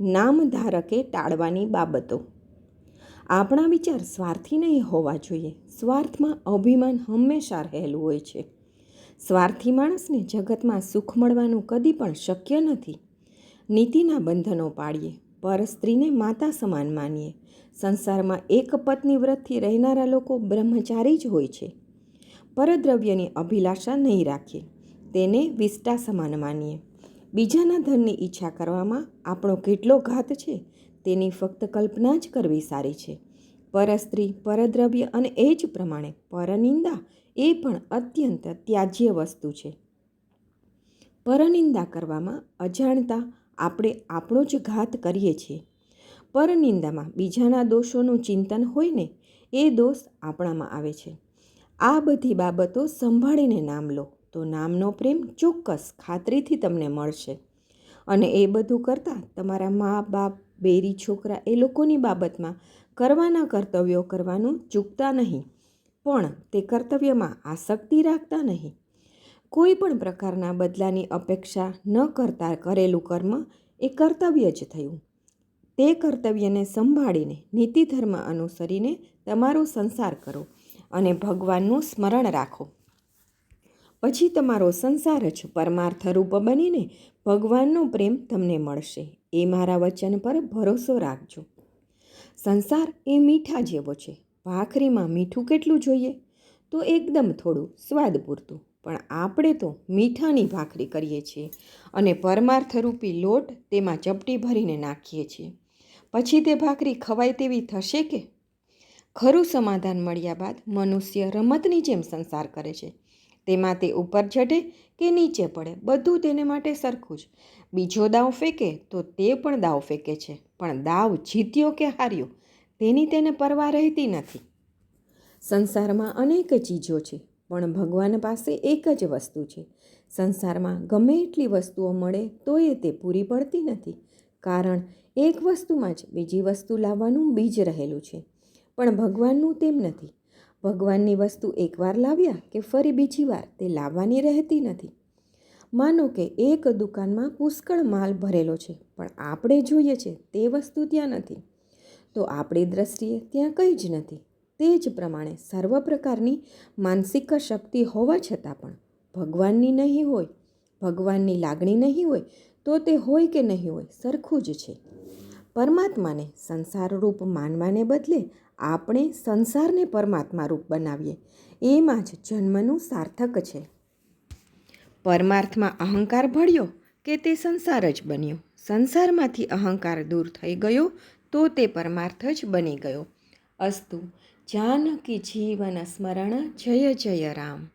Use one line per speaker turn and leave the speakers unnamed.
નામ ધારકે ટાળવાની બાબતો. આપણા વિચાર સ્વાર્થી નહીં હોવા જોઈએ. સ્વાર્થમાં અભિમાન હંમેશા રહેલું હોય છે. સ્વાર્થી માણસને જગતમાં સુખ મળવાનું કદી પણ શક્ય નથી. નીતિના બંધનો પાડીએ, પર સ્ત્રીને માતા સમાન માનીએ. સંસારમાં એક પત્ની વ્રતથી રહેનારા લોકો બ્રહ્મચારી જ હોય છે. પરદ્રવ્યની અભિલાષા નહીં રાખીએ. તેને વિષ્ટા સમાન માનીએ. બીજાના ધનની ઈચ્છા કરવામાં આપણો કેટલો ઘાત છે, તેની ફક્ત કલ્પના જ કરવી સારી છે. પરસ્ત્રી, પરદ્રવ્ય અને એ જ પ્રમાણે પરનિંદા એ પણ અત્યંત ત્યાજ્ય વસ્તુ છે. પરનિંદા કરવામાં અજાણતા આપણે આપણો જ ઘાત કરીએ છીએ. પરનિંદામાં બીજાના દોષોનું ચિંતન હોય ને, એ દોષ આપણામાં આવે છે. આ બધી બાબતો સંભાળીને નામ લો. તો નામનો પ્રેમ ચોક્કસ ખાતરીથી તમને મળશે. અને એ બધું કરતાં તમારા મા બાપ, બેરી, છોકરા એ લોકોની બાબતમાં કરવાના કર્તવ્યો કરવાનું ચૂકતા નહીં. પણ તે કર્તવ્યમાં આસક્તિ રાખતા નહીં. કોઈ પણ પ્રકારના બદલાની અપેક્ષા ન કરતા કરેલું કર્મ એ કર્તવ્ય જ થયું. તે કર્તવ્યને સંભાળીને, નીતિ ધર્મ અનુસરીને તમારો સંસાર કરો અને ભગવાનનું સ્મરણ રાખો. પછી તમારો સંસાર જ પરમાર્થ રૂપ બનીને ભગવાનનો પ્રેમ તમને મળશે. એ મારા વચન પર ભરોસો રાખજો. સંસાર એ મીઠા જેવો છે. ભાખરીમાં મીઠું કેટલું જોઈએ? તો એકદમ થોડું સ્વાદ પૂરતું. પણ આપણે તો મીઠાની ભાખરી કરીએ છીએ અને પરમાર્થરૂપી લોટ તેમાં ચપટી ભરીને નાખીએ છીએ. પછી તે ભાખરી ખવાય તેવી થશે કે? ખરું સમાધાન મળ્યા બાદ મનુષ્ય રમતની જેમ સંસાર કરે છે. તેમાં તે ઉપર ચઢે કે નીચે પડે, બધું તેને માટે સરખું જ. બીજો દાવ ફેંકે તો તે પણ દાવ ફેંકે છે, પણ દાવ જીત્યો કે હાર્યો, તેની તેને પરવા રહેતી નથી. સંસારમાં અનેક ચીજો છે, પણ ભગવાન પાસે એક જ વસ્તુ છે. સંસારમાં ગમે એટલી વસ્તુઓ મળે તો એ તે પૂરી પડતી નથી, કારણ એક વસ્તુમાં જ બીજી વસ્તુ લાવવાનું બીજ રહેલું છે. પણ ભગવાનનું તેમ નથી. ભગવાનની વસ્તુ એકવાર લાવ્યા કે ફરી બીજી વાર તે લાવવાની રહેતી નથી. માનો કે એક દુકાનમાં પુષ્કળ માલ ભરેલો છે, પણ આપણે જોઈએ છે તે વસ્તુ ત્યાં નથી. તો આપણી દ્રષ્ટિએ ત્યાં કંઈ જ નથી. તે જ પ્રમાણે સર્વ પ્રકારની માનસિક શક્તિ હોવા છતાં પણ ભગવાનની નહીં હોય, ભગવાનની લાગણી નહીં હોય, તો તે હોય કે નહીં હોય સરખું જ છે. પરમાત્માને સંસાર રૂપ માનવાને બદલે આપણે સંસારને પરમાત્મા રૂપ બનાવીએ, એમાં જ જન્મનું સાર્થક છે. પરમાર્થમાં અહંકાર ભળ્યો કે તે સંસાર જ બન્યો. સંસારમાંથી અહંકાર દૂર થઈ ગયો તો તે પરમાર્થ જ બની ગયો. અસ્તુ, જાનકી જીવન સ્મરણ, જય જય રામ.